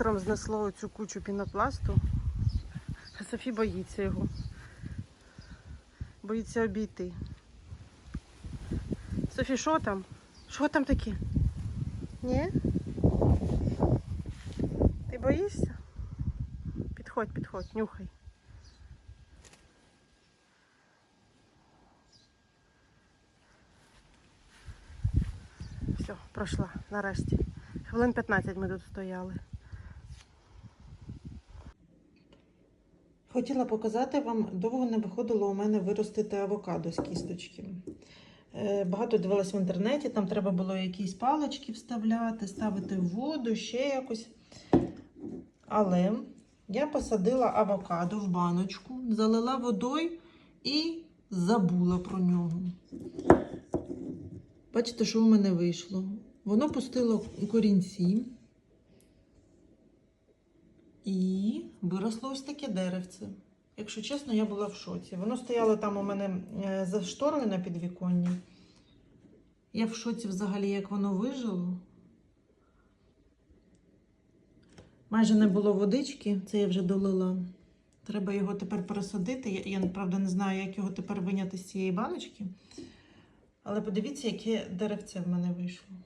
Вітром знесло цю кучу пінопласту. Софі боїться його. Боїться обійти. Софі, що там? Що там таке? Ні? Ти боїшся? Підходь, підходь, нюхай. Все, пройшла, нарешті. Хвилин 15 ми тут стояли. Хотіла показати вам, довго не виходило у мене виростити авокадо з кісточки. Е, Багато дивилась в інтернеті, там треба було якісь палички вставляти, ставити в воду, ще якось. Але я посадила авокадо в баночку, залила водою і забула про нього. Бачите, що в мене вийшло? Воно пустило корінці і виросло ось таке деревце. Якщо чесно, я була в шоці. Воно стояло там у мене е, за шторою на підвіконні. Я в шоці взагалі, як воно вижило. Майже не було водички, це я вже долила. Треба його тепер пересадити. Я, я правда не знаю, як його тепер виняти з цієї баночки. Але подивіться, яке деревце в мене вийшло.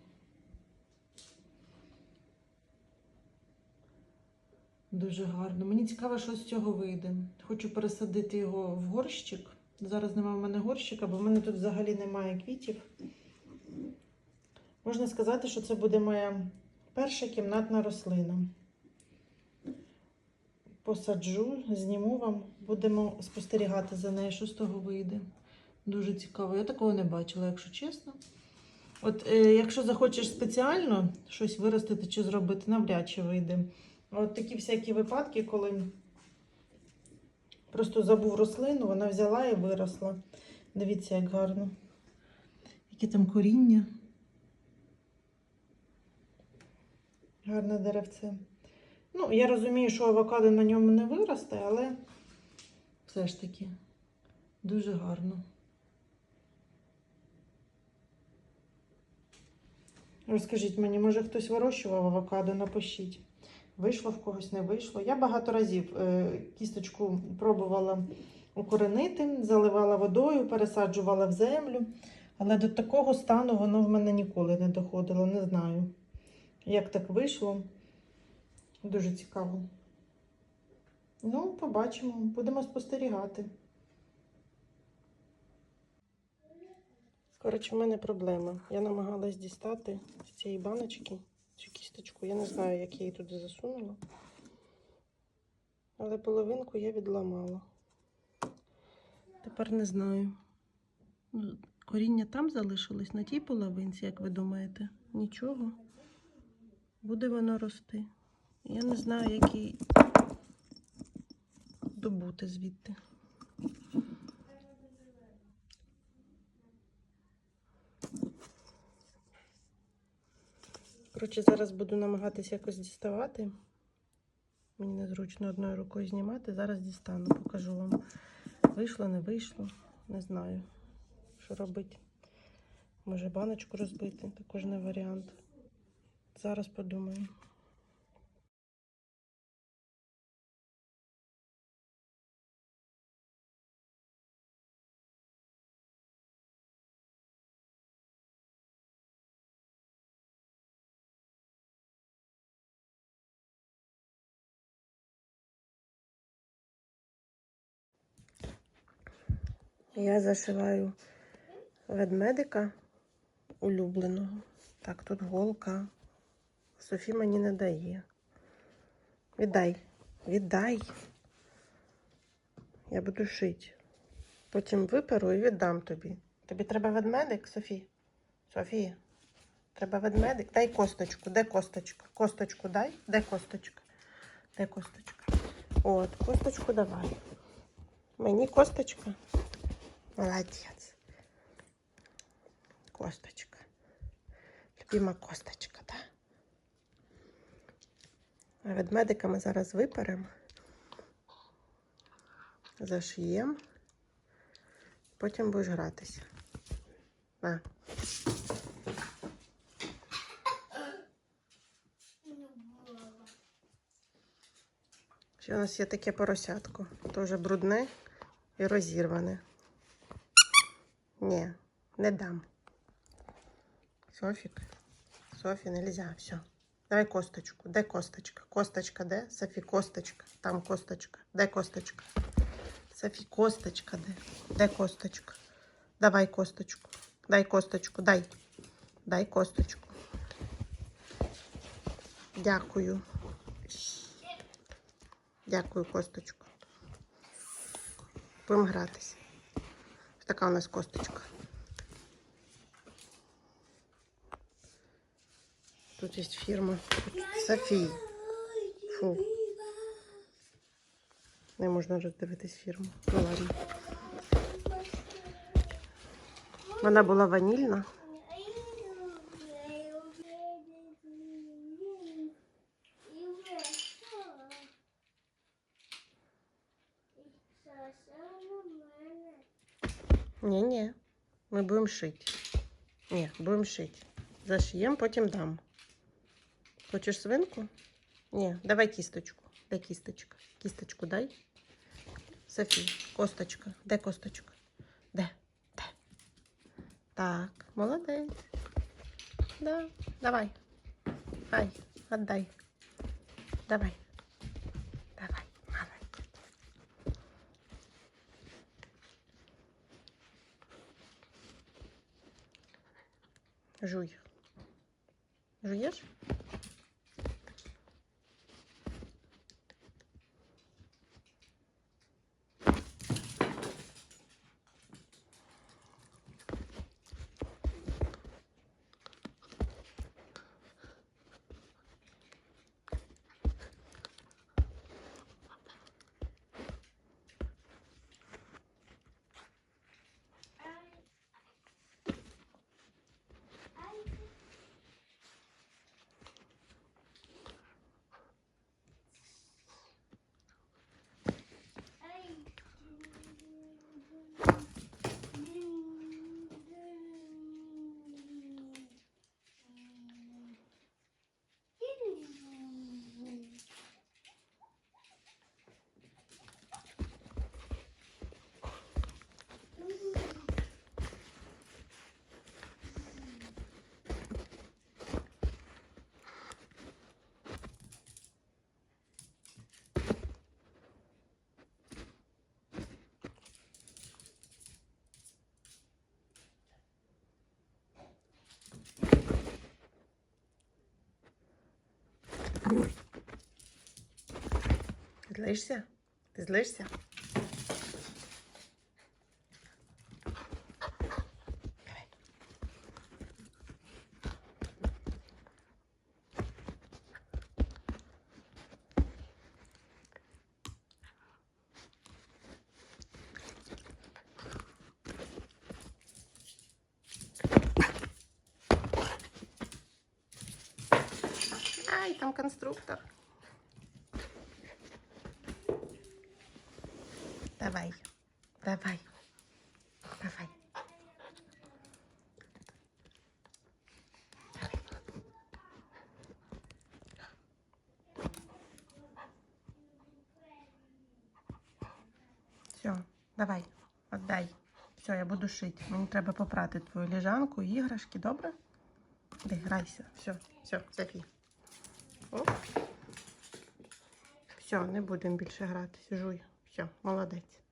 Дуже гарно. Мені цікаво, що з цього вийде. Хочу пересадити його в горщик. Зараз немає в мене горщика, бо в мене тут взагалі немає квітів. Можна сказати, що це буде моя перша кімнатна рослина. Посаджу, зніму вам, будемо спостерігати за нею, що з того вийде. Дуже цікаво. Я такого не бачила, якщо чесно. От е, якщо захочеш спеціально щось виростити чи зробити, навряд чи вийде. От такі всякі випадки, коли просто забув рослину, вона взяла і виросла. Дивіться, як гарно. Яке там коріння. Гарне деревце. Ну, я розумію, що авокадо на ньому не виросте, але все ж таки дуже гарно. Розкажіть мені, може хтось вирощував авокадо, напишіть. Вийшло в когось, не вийшло. Я багато разів е, кісточку пробувала укоренити, заливала водою, пересаджувала в землю. Але до такого стану воно в мене ніколи не доходило. Не знаю, як так вийшло. Дуже цікаво. Ну, побачимо, будемо спостерігати. Коротше, в мене проблема. Я намагалась дістати з цієї баночки цю кісточку. Я не знаю, як я її туди засунула. Але половинку я відламала. Тепер не знаю. Ну, Коріння там залишилось на тій половинці, як ви думаєте? Нічого. Буде воно рости. Я не знаю, як її добути звідти. Коротше, зараз буду намагатися якось діставати. Мені незручно одною рукою знімати. Зараз дістану, покажу вам. Вийшло, не вийшло. Не знаю, що робити. Може баночку розбити, також не варіант. Зараз подумаю. Я зашиваю ведмедика улюбленого. Так, тут голка. Софі мені не дає. Віддай. Віддай. Я буду шити. Потім виперу і віддам тобі. Тобі треба ведмедик, Софі? Софія, треба ведмедик. Дай косточку. Де косточка? Косточку дай. Де косточка? Де косточка? От, косточку давай. Мені косточка. Молодець. Косточка. Любима косточка, так? А ведмедика ми зараз виперемо. Зашиємо. Потім будеш гратися. На. Ще у нас є таке поросятко. Теж брудне і розірване. Ні, не дам. Софік. Софі, нельзя, все. Давай косточку. Де косточка? Косточка де? Софі, косточка. Там косточка. Де косточка? Софі, косточка де? Де косточка? Давай косточку. Дай косточку, дай. Дай косточку. Дякую. Дякую, косточку. Будемо гратися. Ось така у нас косточка. Тут є фірма Софії. Фу. Не можна роздивитись фірму. Ну ладно. Вона була ванільна. Ні-ні. Ми будемо шити. Ні, будемо шити. Зашиємо, потім дам. Хочеш свинку? Ні, давай кісточку. Де кісточка? Кісточку дай. Софі, косточка. Де косточка? Де? Де? Так, молодець. Да, давай. Ай, отдай. Давай. Давай, Жуй. Жуєш? Злишся? Ти злишся? Давай. Ай, там конструктор. Давай. Давай. Давай. Все, давай, отдай. Все, я буду шити. Мені треба попрати твою лежанку, іграшки, добре? Іди, грайся. Все, все, Софі. Оп. Все, не будемо більше грати. Жуй. Все, молодець.